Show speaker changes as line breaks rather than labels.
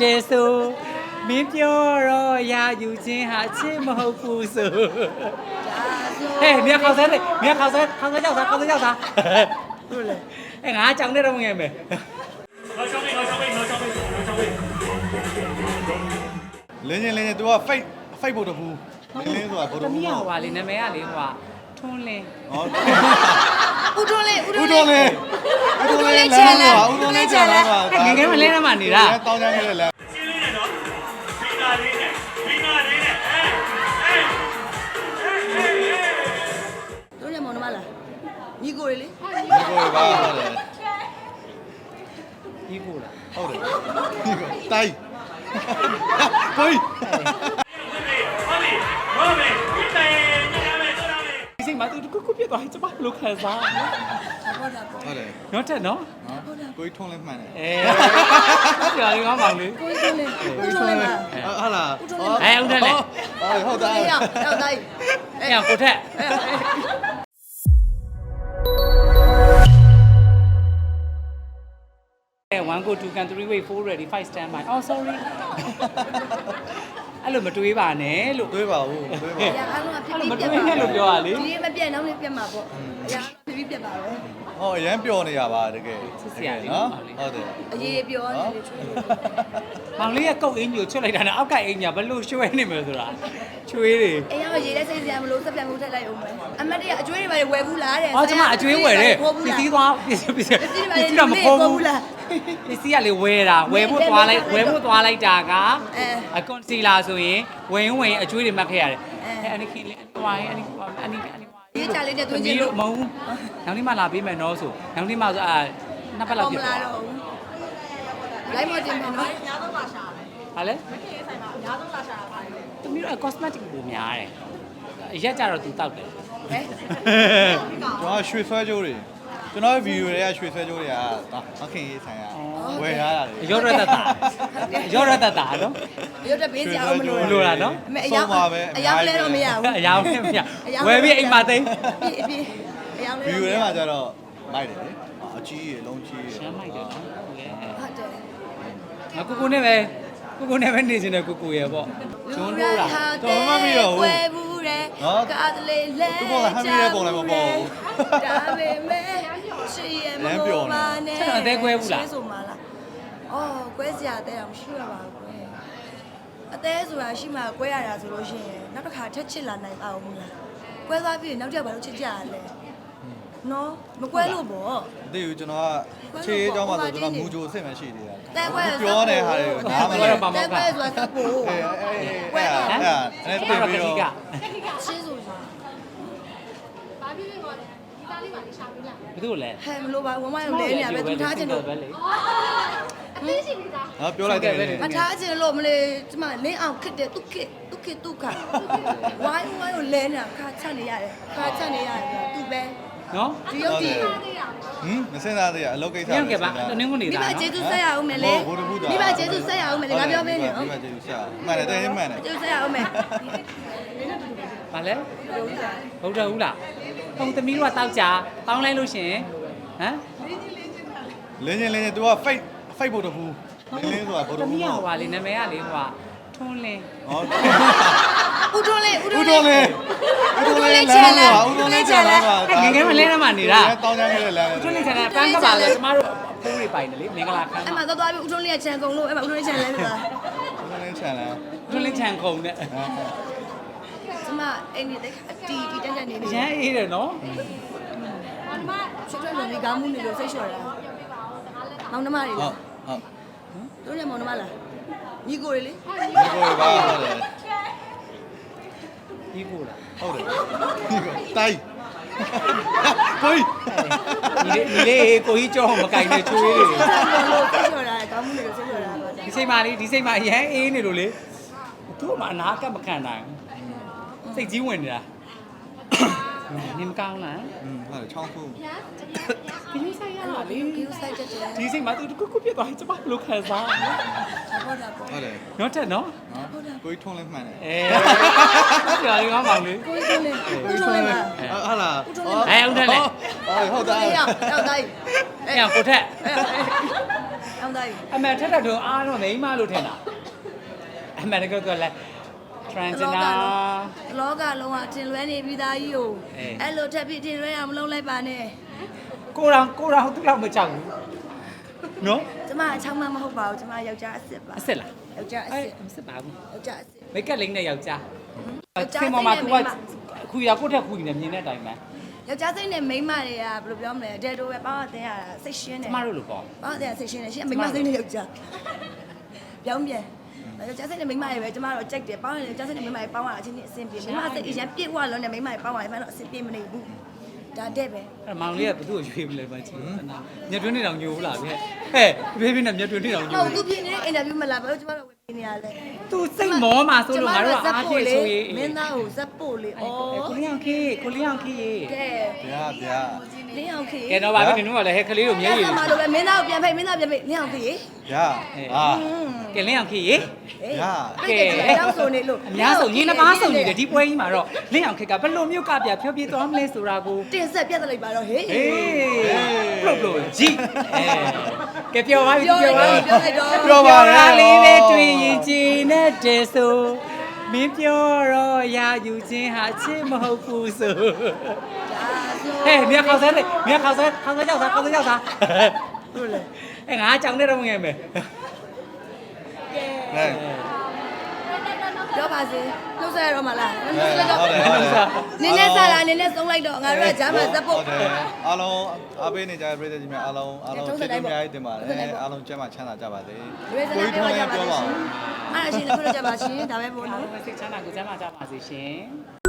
တယ်ဆိုမင်းပြောတော့ရာယူခြင်းဟာချစ်မဟုတ်ဘူးဆိုဟဲ့မြတ်ခေါက်ဆဲလေမြတ်ခေါက်ဆဲခေါက်ဆဲကြောက်သားခေါက်ဆဲကြောက်သားဟုတ်လေအဲငါကြောင်နေတော့ငယ်မယ်
လင်းချင်းလင်းချင်း तू က fake fake ဖို့တဘူးလင်းလင်းဆိုတာဘုဒ္ဓ
တ
ဘူး
မီးဟိုပါလေနာမည်ကလေဟိုက ထွန်းလင်း
ဟော
ဦးထွန်းလေးဦး
ဦး
ထွန်း
တော်
လေး
လေးဦးတော်လေးလမ်းပါဦးတော်လေးချမ်းလာပါ
ငယ်ငယ်မလဲနမှာနေတာ
တောင်းချမ်းခဲ့တဲ့လမ်း
တို့ရမောင်နှမလားညီကိုလေ
ဒီကိုပါဟုတ်တယ်
ကြီးဖို့လား
ဟုတ်တယ်ဒီကိုတိုက်ကို
ခုခုပြတ်သွားရင်ကျမဘယ်လိုခံစားလဲ
ဟုတ်တာပေါ့
ဟုတ်တယ်
နော်တက်နော်
ကိုထုံးလဲမှန်တယ်
အဲပြောရင်းကောင်းပါလေ
ကိုထွန်းလေးဦးထွန်းလေးပါ
ဟုတ်လားဟုတ်တယ်
အေးရောက်ရောက်တိုင်း
အဲ့အောင်ကိုထက်အဲ1 go 2 can 3 way 4 ready 5 stand by oh sorry အဲ့လိုမတွေးပါနဲ့လို့
တွေးပါဦးတွေးပါ
အရာအားလုံးကပြ
အဲ့
ပြ
လိုမ
ပြ
တွေးနဲ့လို့ပြောရလေ
ဒီမပြက်နောက်လေးပြက်မှာပေါ့အရာပြပြပြက်ပါပဲ
ဟောအရန်ပျော်နေရပါတကယ်ဟုတ်တယ်
အရေးပြောနေလေချွေး
မောင်လေးကကုတ်အင်းကြီးကိုချွတ်လိုက်တာနဲ့အောက်ကအိမ်ကြီးကဘလို့ရွှဲနေမယ်ဆိုတာချွေးတွေ
အေးရောရေးတဲ့စိတ်စရာမလို့စက်ပြန်မှုထက်လိုက်အောင်မယ်အမတ်တရအကျွေးတွေပဲဝယ်ဘူးလားတဲ့
ဟောကျမအကျွေးဝယ်တယ်ပစ္စည်းသွားပစ္စည်းပစ္စည်းပစ္စည်းတော့မခေါ်ဘူးလားပစ္စည်းကလေဝယ်တာဝယ်ဖို့သွားလိုက်ဝယ်ဖို့သွားလိုက်တာကအကွန်စီလာဆိုရင်ဝင်ဝင်အကျွေးတွေမှတ်ခဲ့ရတယ်အဲအနိခိလေးအနိဝိုင်းအနိအနိအနိ
ဒီချာလေးနဲ့တွ
သူ
င်း
ကြီး
ချင်း
လို့
လို့
မဟုတ်ဘူးနောက်နေ့မှလာပေးမယ်နော်ဆိုနောက်နေ့မှဆိုအာနှစ်ပတ်လောက်
မ
ဖြစ်
လာ
သွား
တော့ဘူးလိုက်မတင်မယ်နော်
ဟာလေသူမျိုးက cosmetic ကိုများတယ်ရက်ကြတော့သူတောက်တယ်
ဟဲ့
ကျွန်တော်ရွှေဆွဲကြိုးတွေ ကျွန်တော်ဗီဒီယိုတွေကရွှေဆွဲကြိုးတွေကမခင်ရေးဆိုင်ရဝယ်ရတာလေ
ရောရတတာရောရတတာနော်
ရုပ်တက်ပေးစရာမလို
မလိုလားနော်
အမေအယောင်အယောင်လဲတော့မရဘူး
အယောင်နဲ့မရဝယ်ပြီးအိမ်မှာသိမ်း
ပြည့်ပြည့်အယောင်လဲ
ဗီဒီယိုထဲမှာကျတော့မိုက်တယ်လေအကြီးရေလုံးကြီးရေ
ရှမ်းမိုက်တယ်နော်
ဟုတ်တယ်
ငါကိုကိုနဲ့ပဲကိုကိုနဲ့ပဲနေချင်တယ်ကိုကိုရဲ့ပေါ့ဂျွန်းတို့လား
တော်မမီတော့
ဝ
ဘူး
ယ်ဘူးတဲ့
နော်
ကားတလေးလဲ
သူ့ဘောကဟမ်းမီတဲ့ပုံလည်းမပေါ်ဘူး
ဒါပေမဲ့ ရှိရမ
လမ်းပြော
လို့
နေ
ပါနဲ့
ဆက်တော့အသေးကွဲဘူးလား
ရှင်းဆိုမှလားအော်ကွဲစရာအသေးအောင်မရှိရပါဘူးကွယ်အသေးဆိုတာရှိမှကွဲရတာဆိုလို့ရှိရင်နောက်တစ်ခါထက်ချစ်လာနိုင်ပါဦးမလားကွဲသွားပြီနောက်တစ်ခါဘာလို့ချစ်ကြရလဲနော်မကွဲလို့ပေါ့
မသိဘူးကျွန်တော်ကခြေအကြောင်းမှာဆိုကျွန်တော်မူဂျိုအစ်စ်မှရှိသေးတာ
တဲကွဲ
ပြောနေဟာတွေကိုနားမလဲ
တဲကွဲဆိုတာသတ်ဖို့
အေးအေးအေးအဲ့ဒါအဲ့ဒါအဲ့ဒါပြင်ပြီးတော့
ရှင်းဆိုရင်
ဘာဖြစ်ဖြစ်တော့ဒီ သားလေးပါလေရှာပေးလိုက်
ဘယ်သူလဲ
ဟဲ့မလို့ပါဝမရုံလဲနေရပဲသူထားခြင်းလို့
ပဲလေ
အသေးရှိနေတာ
ငါပြောလိုက်တယ်လေ
အထားခြင်းလို့မလေးကျမလင်းအောင်ခစ်တယ်သူခစ်သူခစ်သူခါဝိုင်းဝိုင်းကိုလဲနေတာခါချက်နေရတယ်ခါချက်နေရတယ်သူပဲ
နော်
ဒီရုပ်ဒီ
ဟမ်မစင်သားသေးရအလုပ်ကိစ္စ
ညောင်ကပါတနင်္ဂနွေ
မိ
သား
ဘ
နော်
ကျေးဇူးဆက်ရအောင်မယ်လေမိဘကျေးဇူးဆက်ရအောင်မယ်လေငါပြောပေးနေနော်
မိဘကျေးဇူးဆက်မှန်တယ်တဲ့မှန်တယ်
ကျေးဇူးဆက်ရအောင်မယ်
ဗာလဲဟုတ်တယ်ဟုတ်လား ဟုတ်သမီးတို့ကတောက်ကြတောင်းလိုက်လို့ရှင်ဟမ်
လင်းချင်းလင်းချင်း तू က fake fake ဖို့တဘူးလင်းဆိုတာဘုဒ္ဓ
သမီး
ဘူး
ကဟိုပါလေနာမည်ကလေဟိုကထွန်းလင်း
ဟော
ဦးထွန်းလေးဦး
ဦး
ထွန်း
တော်
လေး
လေးဦးတော်လေးလမ်းပါဦးတော်လေးချမ်းလာပါ
ငယ်ငယ်မလဲနမှာနေတာ
တောင်းချမ်းခဲ့တဲ့လမ်း
ထွန်းလင်းချန်တယ်ပန်းကပါလေကျမတို့ဖိုးတွေပိုင်တယ်လေမင်္ဂလာခမ်း
အဲ့
မှာ
မှာသွားသွားပြီးဦးထွန်းလေးကချန်ကုန်လို့အဲ့မှာဦးထွန်းလေးချန်လဲနေတာ
ဦးတော်လေးချမ်းလာ
ထွန်းလင်းချန်ခုံနဲ့
ကျမအိမ်ကြီးတိတ်တီတီတက်တက်နေနေ
ရမ်းအေးတယ်နော်
ချွတ်ချွတ်လုံးဒီကားမှုနေလို့စိတ်လျှော်တာမောင်နှမတွေ
ဟုတ်
လား
ဟုတ်
တို့လည်းမောင်နှမလားညီကိုတွေလေ
ဒီကိုပါဟုတ်တယ်
ပြီးဖို့လား
ဟုတ်တယ်ဒီကိုတိုက်ကို
ဒီလေဒီလေကိုကြီးကြောမကင်နေချွေးတွေ
လို့စိတ်လျှော်တာကားမှုနေလို့စိတ်လျှော်တာပါ
ဒီစိတ်မလေးဒီစိတ်မရမ်းအေးနေလို့လေသူ့မှာအနာကပ်မခံနိုင် စိတ်ကြီးဝင်နေတာနင်မကောင်းလား
อืมဟုတ်တယ်ချောင်းဖူး
ဒီလိုဆိုင်ရတာလေ
ဒီဆိုင်တက်တယ်
ဒီစိတ်မှာသူတခုခုပြတ်သွားရင်ကျမဘယ်လိုခံစားလဲ
ဟုတ်တာပေါ့
ဟုတ်တယ်
နော်တက်နော်
နော်ကိုကြီးထုံးလဲမှန်တယ်
အဲပြောရရင်ကောင်းပါလေ
ကိုကြီးလေးဦးထွန်းလေးပါ
ဟုတ်လား
အဲဟုတ်တယ်လေ
ဟုတ်ဟုတ်တယ်
ရောက်ရောက်တိုင်း
အဲ့အောင်ကိုထက်
အောင်သားပြီ
အမှန်ထက်ထက်တော့အားတော့မိန်းမလို့ထင်တာအမှန်တကယ်ကလည်း transgender
လောကလုံးကတင်လွဲနေပြီးသားကြီးကို
အေး
အဲ့လိုထပ်ပြီးတင်လွဲအောင်မလုပ်လိုက်ပါနဲ့
ကိုရောင်ကိုရောင်သူ့လောက်မကြောက်ဘူးနော်
ကျမအချောင်းမမဟုတ်ပါဘူးကျမယောက်ျားအစ်စ်ပါ
အစ်စ်လား
ယောက်ျားအစ်
အဲ့
စ်
မစစ်ပါဘူး
ယောက်ျားအစ်စ်
မိတ်ကပ်လိမ့်နဲ့ယောက်ျား
ယောက်ျား
စင်ပေါ်မှာ
စိ
तू
တ်နဲ့
က
မိန်းမ
ခုရကိုယ့်ထက်ခုနေမြင်တဲ့အတိုင်းပဲ
ယောက်ျားစိတ်နဲ့မိန်းမတွေကဘယ်လိုပြောမလဲဒဲတိုပဲပေါင်းအသင်းရတာစိတ်ရှင်း
ကျ
တယ်
မတို့လိုပေါ့
ပေါင်းအသင်းရစိတ်ရှင်းတယ်ရှင်းမိန်းမစိတ်နဲ့ယောက်ျားပြောင်းပြန် ယောက်ျားစိတ်နဲ့မိန်းမတွေပဲကျမတို့ကြိုက်တယ်ပေါင်းရင်ယောက်ျားစိတ်နဲ့မိန်းမတွေပေါင်းရတာအချင်းချင်းအဆင်ပြေမိန်းမစိတ်အရင်ပြည့်ဝလုံးနဲ့မိန်းမတွေပေါင်းရရင်မှတော့အဆင်ပြေမနေဘူးဒါတဲ့ပဲ
အဲ့မောင်လေးကဘသူ့ကိုရွေးမလဲမကြည့်ညက်တွင်းနေတောင်ညိုဘူးလားဗျဟဲ့ဖေးဖေးနဲ့ညက်တွင်းနေတောင်ညို
ဟုတ်သူပြင်နေတဲ့အင်တာဗျူးမလားဘာလို့ကျမတို့ဝင်နေရလဲ
သူစိတ်မောမှာဆိုလို့ငါတို့ကအားဖြစ်ဆိုရေး
မင်းသားကိုဇက်ပို့လေဩ
ကိုလျောင်ခေကိုလျောင်ခေ
ကဲ
ဗျာဗျာ
လင်းအောင်ခေ
ကဲတော့ဗာပြီနင်တို့ကလည်းဟဲကလေးတို့မျက်ရည်
ဆက်မှာလို့ပဲမင်းသားကိုပြန်ဖိတ်မင်းသားပြန်ဖိတ်လင်းအောင်ခေ
ဗျာအာ
ကဲလျောင်ခေရေ
ဗျာ
ကဲတောင်းဆိုနေလို့
အများဆုံးညီနှစ်ပါးဆုံးနေတယ်ဒီပွဲကြီးမှာတော့လျောင်ခေကဘယ်လိုမျိုးကပြဖြောပြသွားမလဲဆိုတာကို
တင်ဆက်ပြတ်လိုက်ပါတော့ဟေး
ဟေးပလုတ်ပလုတ်ကြည့်အဲကဲပြောပါပြီ
ပြော
ပြော
လိုက်
ပါ
တော့
ပြီ
ပြောလိုက်တော့
ပြောပါလေးလေးတွေ့ရင်ကြည်နဲ့တယ်ဆိုမင်းပြောတော့ရာယူခြင်းဟာချစ်မဟုတ်ဘူးဆို ဟဲ့မြတ်ခေါက်ဆဲလေမြတ်ခေါက်ဆဲခေါက်ဆဲရောက်သားခေါက်ဆဲရောက်သားဟုတ်လေအဲငါကြောင်နေတော့ငယ်မယ်
ဟဲ့
ပြောပါစေနှုတ်ဆက်ရတော့မလားနှုတ်
ဟဲ့
ဆက်တော့
ဟုတ်တယ်ဟုတ်တယ်
နင်းနဲ့စားတာနင်းနဲ့ဆုံးလိုက်တော့ငါတို့ကဂျာမန်ဇက်ပို့
ဟုတ်တယ်အားလုံးအားပေးနေကြတဲ့ပြည်သူကြီးများအားလုံးအားလုံးကျေးဇူးအများကြီးတင်ပါတယ်အားလုံးကျမ်းမာချမ်းသာကြပါစေ
ရွေးစကားပြောကြပါရှင်အားရရှင်လည်းပြောကြပါရှင်ဒါပဲပေါ့နော်
စိတ်ချမ်းသာကိုကျမ်းမာကြပါစေရှင်